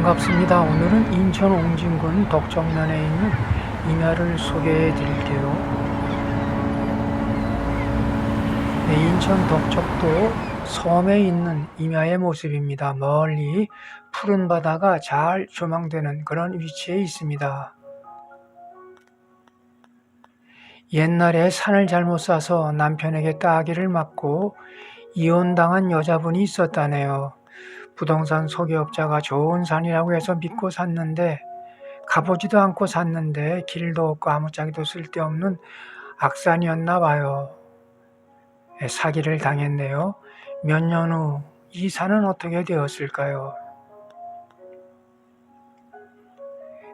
반갑습니다. 오늘은 인천 옹진군 덕정면에 있는 임야를 소개해 드릴게요. 네, 인천 덕적도 섬에 있는 임야의 모습입니다. 멀리 푸른 바다가 잘 조망되는 그런 위치에 있습니다. 옛날에 산을 잘못 사서 남편에게 따기를 맞고 이혼당한 여자분이 있었다네요. 부동산 소개업자가 좋은 산이라고 해서 믿고 샀는데 가보지도 않고 샀는데 길도 없고 아무짝에도 쓸데없는 악산이었나 봐요. 예, 사기를 당했네요. 몇 년 후 이 산은 어떻게 되었을까요?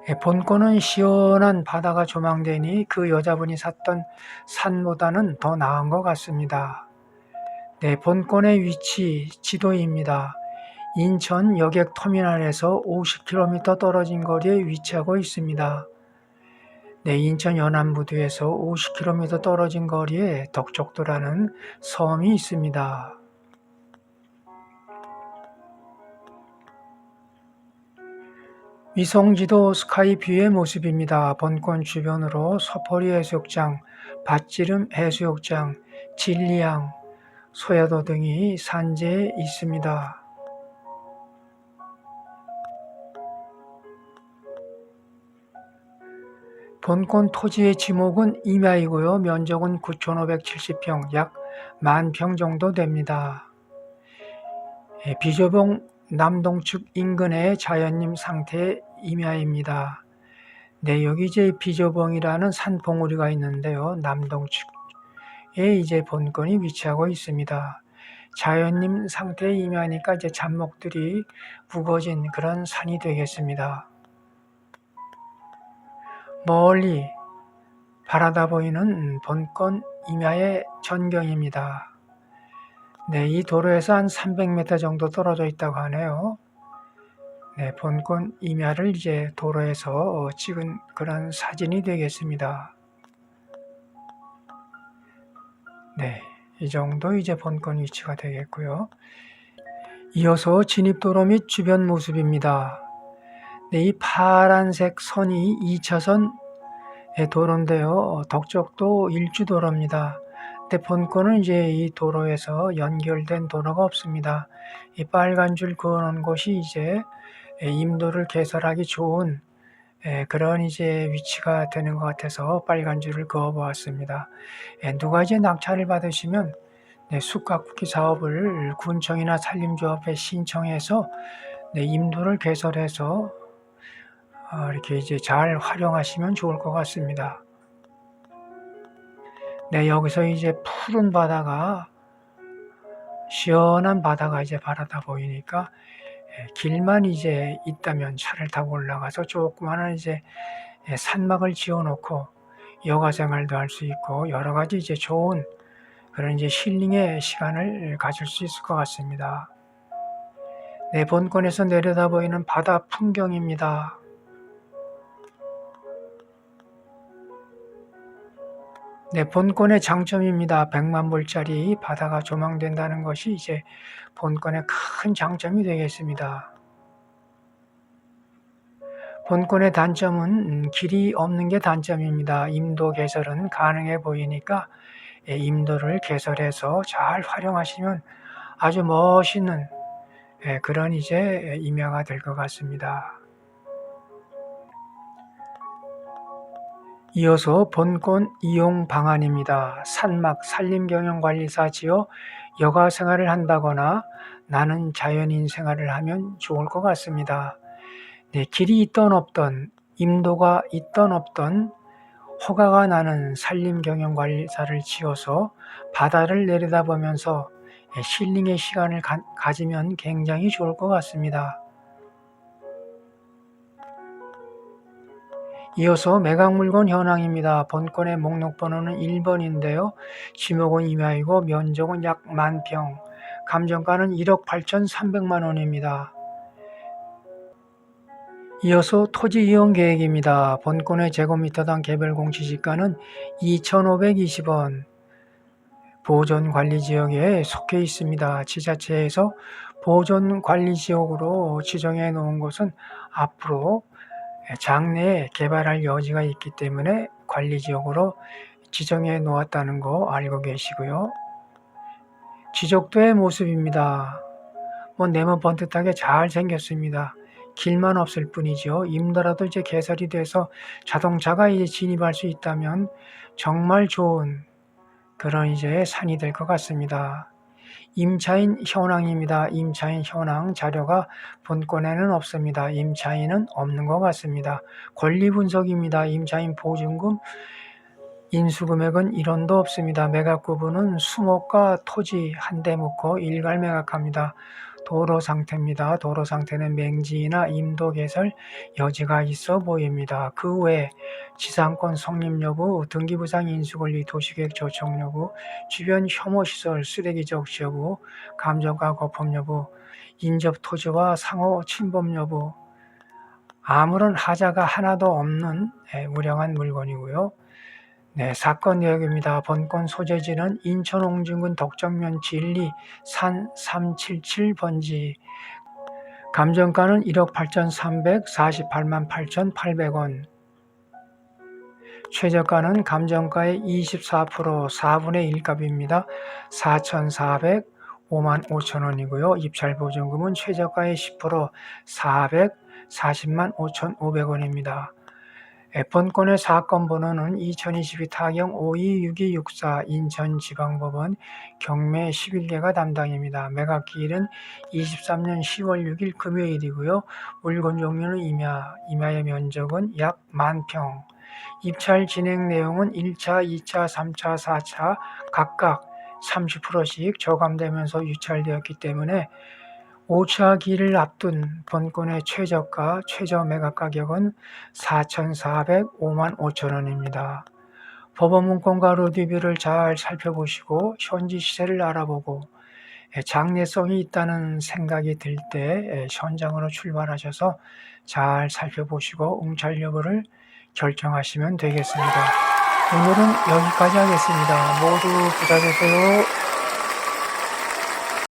예, 본권은 시원한 바다가 조망되니 그 여자분이 샀던 산보다는 더 나은 것 같습니다. 네, 본권의 위치 지도입니다. 인천 여객 터미널에서 50km 떨어진 거리에 위치하고 있습니다. 네, 인천 연안부두에서 50km 떨어진 거리에 덕적도라는 섬이 있습니다. 위성지도 스카이뷰의 모습입니다. 본권 주변으로 서포리 해수욕장, 밭지름 해수욕장, 진리항, 소야도 등이 산재에 있습니다. 본권 토지의 지목은 임야이고요. 면적은 9,570평, 약 만 평 정도 됩니다. 예, 비조봉 남동측 인근의 자연림 상태의 임야입니다. 네, 여기 이제 비조봉이라는 산 봉우리가 있는데요. 남동측에 이제 본권이 위치하고 있습니다. 자연림 상태의 임야니까 이제 잡목들이 우거진 그런 산이 되겠습니다. 멀리 바라다 보이는 본권 임야의 전경입니다. 네, 이 도로에서 한 300m 정도 떨어져 있다고 하네요. 네, 본권 임야를 이제 도로에서 어, 찍은 그런 사진이 되겠습니다. 네, 이 정도 이제 본권 위치가 되겠고요. 이어서 진입도로 및 주변 모습입니다. 네, 이 파란색 선이 2차선 도로인데요. 덕적도 일주도로입니다. 근데 본권은 이제 이 도로에서 연결된 도로가 없습니다. 이 빨간 줄 그어놓은 곳이 이제 임도를 개설하기 좋은 그런 이제 위치가 되는 것 같아서 빨간 줄을 그어 보았습니다. 누가 이제 낙찰을 받으시면 네, 쑥갓쿠키 사업을 군청이나 산림조합에 신청해서 네, 임도를 개설해서 어, 이렇게 이제 잘 활용하시면 좋을 것 같습니다. 네, 여기서 이제 푸른 바다가 시원한 바다가 이제 바라다 보이니까 예, 길만 이제 있다면 차를 타고 올라가서 조그마한 이제 예, 산막을 지어놓고 여가 생활도 할 수 있고 여러 가지 이제 좋은 그런 이제 힐링의 시간을 가질 수 있을 것 같습니다. 네, 본권에서 내려다 보이는 바다 풍경입니다. 네, 본권의 장점입니다. 100만 불짜리 바다가 조망된다는 것이 이제 본권의 큰 장점이 되겠습니다. 본권의 단점은 길이 없는 게 단점입니다. 임도 개설은 가능해 보이니까 예, 임도를 개설해서 잘 활용하시면 아주 멋있는 예, 그런 이제 임야가 될 것 같습니다. 이어서 본권 이용 방안입니다. 산막 산림경영관리사 지어 여가 생활을 한다거나 나는 자연인 생활을 하면 좋을 것 같습니다. 네, 길이 있던 없던 임도가 있던 없던 허가가 나는 산림경영관리사를 지어서 바다를 내려다보면서 힐링의 시간을 가, 가지면 굉장히 좋을 것 같습니다. 이어서 매각물건 현황입니다. 본권의 목록 번호는 1번인데요. 지목은 임야이고 면적은 약 만평, 감정가는 1억 8,300만 원입니다. 이어서 토지 이용 계획입니다. 본권의 제곱미터당 개별 공시지가는 2,520원, 보존 관리 지역에 속해 있습니다. 지자체에서 보존 관리 지역으로 지정해 놓은 곳은 앞으로 장래에 개발할 여지가 있기 때문에 관리 지역으로 지정해 놓았다는 거 알고 계시고요. 지적도의 모습입니다. 뭐 네모 번듯하게 잘 생겼습니다. 길만 없을 뿐이죠. 임더라도 이제 개설이 돼서 자동차가 이제 진입할 수 있다면 정말 좋은 그런 이제 산이 될 것 같습니다. 임차인 현황입니다. 임차인 현황 자료가 본권에는 없습니다. 임차인은 없는 것 같습니다. 권리 분석입니다. 임차인 보증금 인수금액은 1원도 없습니다. 매각 구분은 수목과 토지 한 대 묶고 일괄 매각합니다. 도로 상태입니다. 도로 상태는 맹지나 임도 개설 여지가 있어 보입니다. 그 외에 지상권 성립 여부, 등기부상 인수권리 도시계획 조정 여부, 주변 혐오시설 쓰레기 적시 여부, 감정가 거품 여부, 인접 토지와 상호 침범 여부, 아무런 하자가 하나도 없는 예, 무량한 물건이고요. 네, 사건 내역입니다. 본건 소재지는 인천 옹진군 덕정면 진리 산 377번지 감정가는 1억 8,348만 8,800원 최저가는 감정가의 24% 4분의 1값입니다. 4,405만 5천 원이고요. 입찰 보증금은 최저가의 10% 440만 5,500원입니다. 본건의 사건 번호는 2022 타경 526264 인천지방법원 경매 11개가 담당입니다. 매각 기일은 23년 10월 6일 금요일이고요. 물건 종류는 임야, 임야의 면적은 약 만평. 입찰 진행 내용은 1차, 2차, 3차, 4차 각각 30%씩 저감되면서 유찰되었기 때문에 5차 기를 앞둔 본건의 최저가, 최저 매각 가격은 4,405만 5천 원입니다. 법원 문건과 로드뷰를 잘 살펴보시고 현지 시세를 알아보고 장래성이 있다는 생각이 들 때 현장으로 출발하셔서 잘 살펴보시고 응찰 여부를 결정하시면 되겠습니다. 오늘은 여기까지 하겠습니다. 모두 부자 되세요.